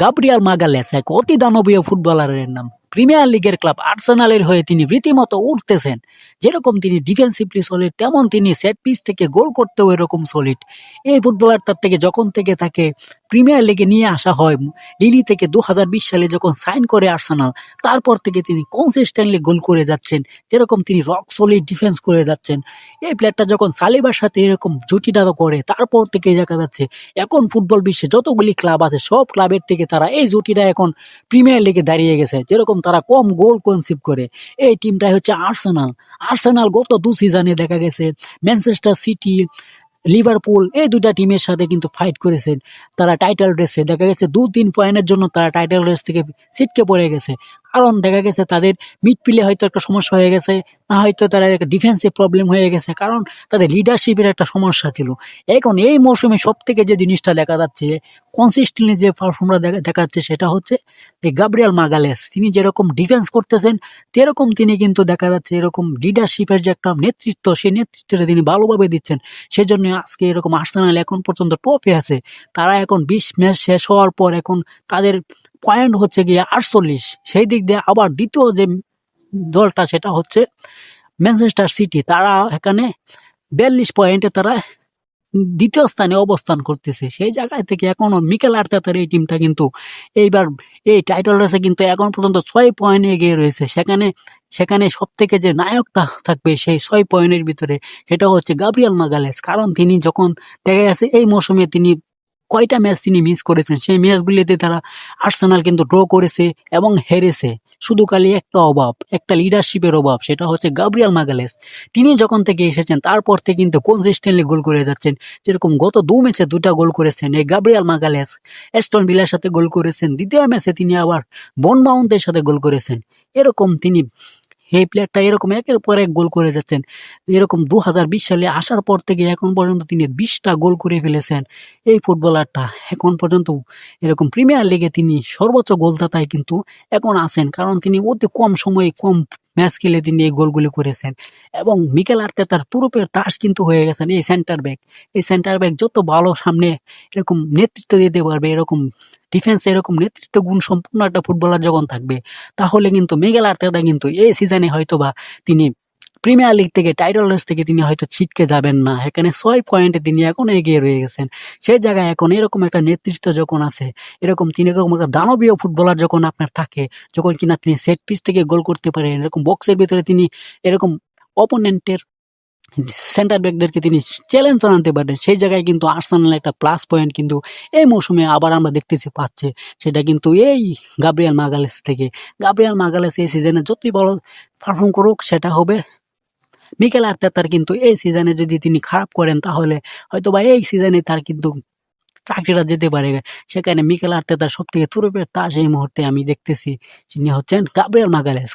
Gabriel মাগালেস এক অতি দানবীয় ফুটবলারের নাম। প্রিমিয়ার লিগের ক্লাব আর্সেনালের হয়ে তিনি রীতিমতো উঠতেছেন। যেরকম তিনি ডিফেন্সিভলি সলিড তেমন তিনি সেট পিস থেকে গোল করতেও এরকম সলিড এই ফুটবলারটার থেকে যখন থেকে তাকে প্রিমিয়ার লিগে নিয়ে আসা হয় লিলি থেকে দু হাজার বিশ সালে যখন সাইন করে আর্সেনাল তারপর থেকে তিনি কনসিস্টেন্টলি গোল করে যাচ্ছেন। যেরকম তিনি রক সলিড ডিফেন্স করে যাচ্ছেন। এই প্লেয়ারটা যখন সালিবার সাথে এরকম জুটিটা তো করে, তারপর থেকে দেখা যাচ্ছে এখন ফুটবল বিশ্বে যতগুলি ক্লাব আছে, সব ক্লাবের থেকে তারা এই জুটিটা এখন প্রিমিয়ার লিগে দাঁড়িয়ে গেছে। যেরকম তারা কম গোল কনসিভ করে। এই টিমটাই হচ্ছে আর্সেনাল আর্সেনাল গত দু সিজনে দেখা গেছে ম্যানচেস্টার সিটি লিভারপুল এই দুটা টিমের সাথে কিন্তু ফাইট করেছেন তারা টাইটেল রেসে দেখা গেছে দু তিন পয়েন্টের জন্য তারা টাইটেল রেস থেকে ছিটকে পড়ে গেছে। কারণ দেখা গেছে তাদের মিডফিল্ডে হয়তো একটা সমস্যা হয়ে গেছে, না হয়তো তারা একটা ডিফেন্সে প্রবলেম হয়ে গেছে, কারণ তাদের লিডারশিপের একটা সমস্যা ছিল। এখন এই মৌসুমে সব থেকে যে জিনিসটা দেখা যাচ্ছে কনসিস্টেন্টলি যে পারফর্মরা দেখা, দেখাচ্ছে সেটা হচ্ছে এই গাব্রিয়াল মাগালেস তিনি যেরকম ডিফেন্স করতেছেন তেরকম তিনি কিন্তু দেখা যাচ্ছে এরকম লিডারশিপের যে একটা নেতৃত্ব সেই নেতৃত্বটা তিনি ভালোভাবে দিচ্ছেন। সেজন্য আজকে এরকম আর্সেনাল এখন পর্যন্ত টপে আছে। তারা এখন বিশ ম্যাচ শেষ হওয়ার পর এখন তাদের পয়েন্ট হচ্ছে গিয়ে আটচল্লিশ। সেই দিক দিয়ে আবার দ্বিতীয় যে দলটা, সেটা হচ্ছে ম্যানচেস্টার সিটি। তারা এখানে বিয়াল্লিশ পয়েন্টে তারা দ্বিতীয় স্থানে অবস্থান করতেছে। সেই জায়গায় থেকে এখনও মিকেল আর্তেতার এই টিমটা কিন্তু এইবার এই টাইটল রেসে কিন্তু এখন পর্যন্ত ছয় পয়েন্ট এগিয়ে রয়েছে। সেখানে সেখানে সব থেকে যে নায়কটা থাকবে সেই ছয় পয়েন্টের ভিতরে সেটা হচ্ছে গাব্রিয়াল মাগালেস। কারণ তিনি যখন দেখা গেছে এই মৌসুমে তিনি কয়টা ম্যাচ তিনি মিস করেছেন? সেই ম্যাচগুলিতে তারা আর্সেনাল কিন্তু ড্র করেছে এবং হেরেছে। শুধু খালি একটা অভাব, একটা লিডারশিপের অভাব, সেটা হচ্ছে গাব্রিয়াল মাগালেস তিনি যখন থেকে এসেছেন, তারপর থেকে কিন্তু কনসিস্টেন্টলি গোল করে যাচ্ছেন। যেরকম গত দু ম্যাচে দুটা গোল করেছেন এই গাব্রিয়াল মাগালেস এস্টন ভিলার সাথে গোল করেছেন, দ্বিতীয় ম্যাচে তিনি আবার বন সাথে গোল করেছেন। এরকম তিনি এই প্লেয়ারটা এরকম একের পর এক গোল করে যাচ্ছেন। এরকম দু হাজার বিশ সালে আসার পর থেকে এখন পর্যন্ত তিনি বিশটা গোল করে ফেলেছেন এই ফুটবলারটা। এখন পর্যন্ত এরকম প্রিমিয়ার লিগে তিনি সর্বোচ্চ গোলদাতায় কিন্তু এখন আছেন। কারণ তিনি অতি কম সময়ে কম ম্যাচ খেলে তিনি এই গোলগুলি করেছেন। এবং মিকেল আর্তে তার তুরুপের তাস কিন্তু হয়ে গেছেন এই সেন্টার ব্যাক এই সেন্টার ব্যাক যত ভালো সামনে এরকম নেতৃত্ব দিতে পারবে, এরকম ডিফেন্সে এরকম নেতৃত্ব গুণ সম্পূর্ণ একটা ফুটবলার যখন থাকবে, তাহলে কিন্তু মিকেল আর্তেতা কিন্তু এই সিজনে হয়তো বা তিনি প্রিমিয়ার লিগ থেকে টাইটেল রেস থেকে তিনি হয়তো ছিটকে যাবেন না। এখানে ছয় পয়েন্টে তিনি এখন এগিয়ে রয়ে গেছেন। সেই জায়গায় এখন এরকম একটা নেতৃত্ব যখন আছে, এরকম তিনি এরকম একটা দানবীয় ফুটবলার যখন আপনার থাকে, যখন কিনা তিনি সেট পিস থেকে গোল করতে পারেন এরকম বক্সের ভিতরে তিনি এরকম অপোনেন্টের সেন্টার ব্যাকদেরকে তিনি চ্যালেঞ্জ জানাতে পারেন, সেই জায়গায় কিন্তু আর্সেনাল একটা প্লাস পয়েন্ট কিন্তু এই মৌসুমে আবার আমরা দেখতেছি পাচ্ছে। সেটা কিন্তু এই গাব্রিয়াল মাগালেস থেকে। গাব্রিয়াল মাগালেস এই সিজনে যতই ভালো পারফর্ম করুক, সেটা হবে মিকেল আর্তেতার কিন্তু এই সিজনে যদি তিনি খারাপ করেন তাহলে হয়তো বা এই সিজনে তার কিন্তু চাকরিটা যেতে পারে। সেখানে মিকেল আর্তেতার সব থেকে তুরুপের তাস এই মুহূর্তে আমি দেখতেছি। তিনি হচ্ছেন গাব্রিয়াল মাগালেস